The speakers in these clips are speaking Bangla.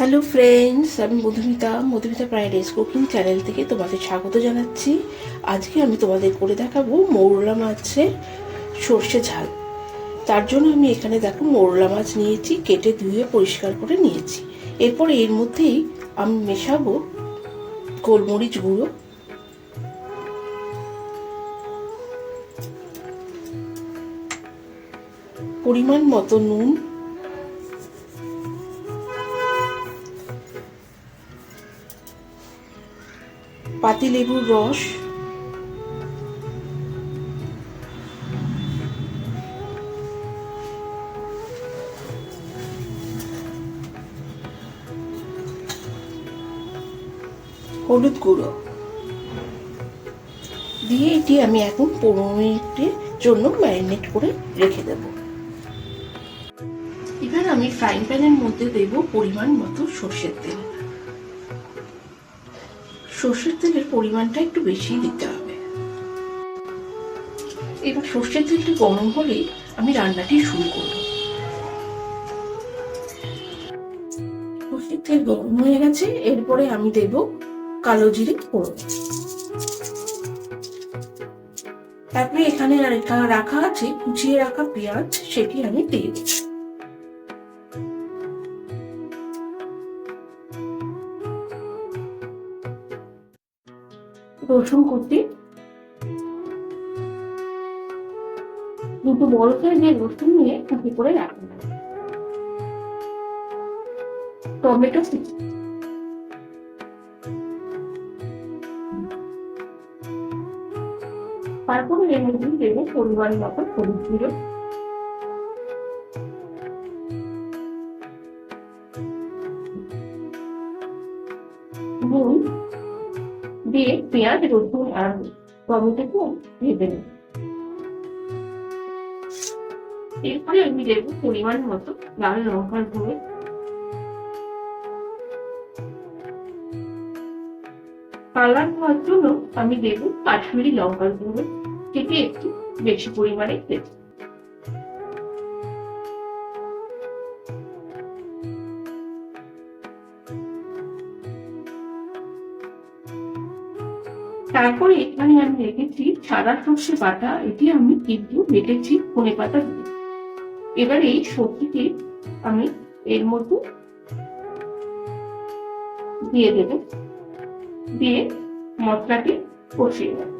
হ্যালো ফ্রেন্ডস আমি মধুমিতা মধুমিতা প্রাইডেস কুকিং চ্যানেল থেকে তোমাদের স্বাগত জানাচ্ছি। আজকে আমি তোমাদের করে দেখাবো মৌরলা মাছের সর্ষে ঝাল। তার জন্য আমি এখানে দেখো মৌরলা মাছ নিয়েছি, কেটে ধুয়ে পরিষ্কার করে নিয়েছি। এরপর এর মধ্যেই আমি মেশাবো গোলমরিচ গুঁড়ো। পরিমাণ মতো নুন পাতিলেবুর রস। হলুদ গুঁড়ো। দিয়ে এটি আমি এখন পনেরো মিনিটের জন্য ম্যারিনেট করে রেখে দেব। এবার আমি ফ্রাইং প্যানের মধ্যে দেব পরিমাণ মতো সর্ষের তেল। সর্ষের তেলের পরিমাণটা একটু বেশি দিতে হবে। এবার সর্ষের তেলটা গরম হলেই আমি রান্নাটি শুরু করব। সর্ষের তেল গরম হয়ে গেছে, এরপরে আমি দেব কালো জিরে ফোড়ন। তারপরে এখানে রাখা- আছে, কুচিয়ে রাখা পেঁয়াজ, সেটি আমি দিয়ে দেব। রসুন কুচি দুটো বড় সাইজের রসুন নিয়ে কুচি করে রাখুন। টমেটো তারপরে এর মধ্যে দেবো পরিমাণ মতো হলুদ নুন দিয়ে পেঁয়াজ, রসুন আর টমেটোকে ভেজে নেব। এরপরে আমি দেব পরিমাণ মতো লাল লঙ্কার গুঁড়ো। কালার হওয়ার জন্য আমি দেব কাশ্মীরি লঙ্কার গুঁড়ো থেকে একটু বেশি পরিমাণে দেব তারপরে এখানে আমি রেখেছি সাদা সর্ষে বাটা, এটি আমি কিন্তু বেটেছি ধনে পাতা দিয়ে। এবার এই সবজিটি আমি এর মধ্যে দিয়ে দেব। দিয়ে মশলাটি কষিয়ে নেব।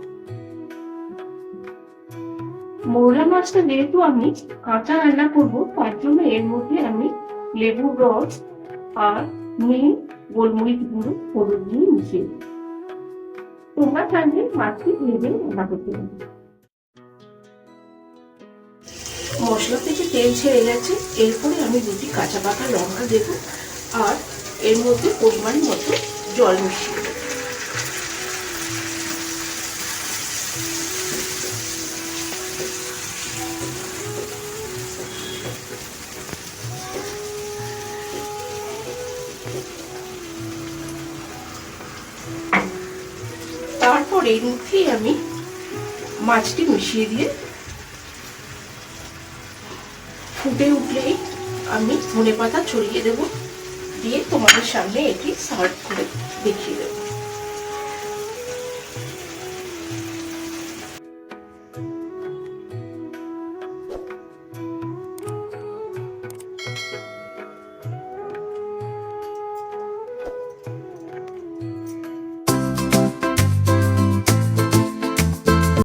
মৌলা মাছটা যেহেতু আমি কাঁচা রান্না করব, তার জন্য এর মধ্যে আমি লেবুর রস আর নুন, গোলমরিচ গুঁড়ো, হলুদ দিয়ে মিশিয়ে দেব। তোমরা চাইলে মাছটি ভেজে রান্না করতে পারো। মশলা থেকে তেল ছেড়ে গেছে। এরপরে আমি দুটি কাঁচা পাকা লঙ্কা দেবো আর এর মধ্যে পরিমাণ মতো জল মিশিয়ে এর মধ্যেই আমি মাছটি মিশিয়ে দিয়ে ফুটে উঠলেই আমি ধনে পাতা ছড়িয়ে দেব, দিয়ে তোমাদের সামনে এটি সার্ভ করে দেখিয়ে দেবো।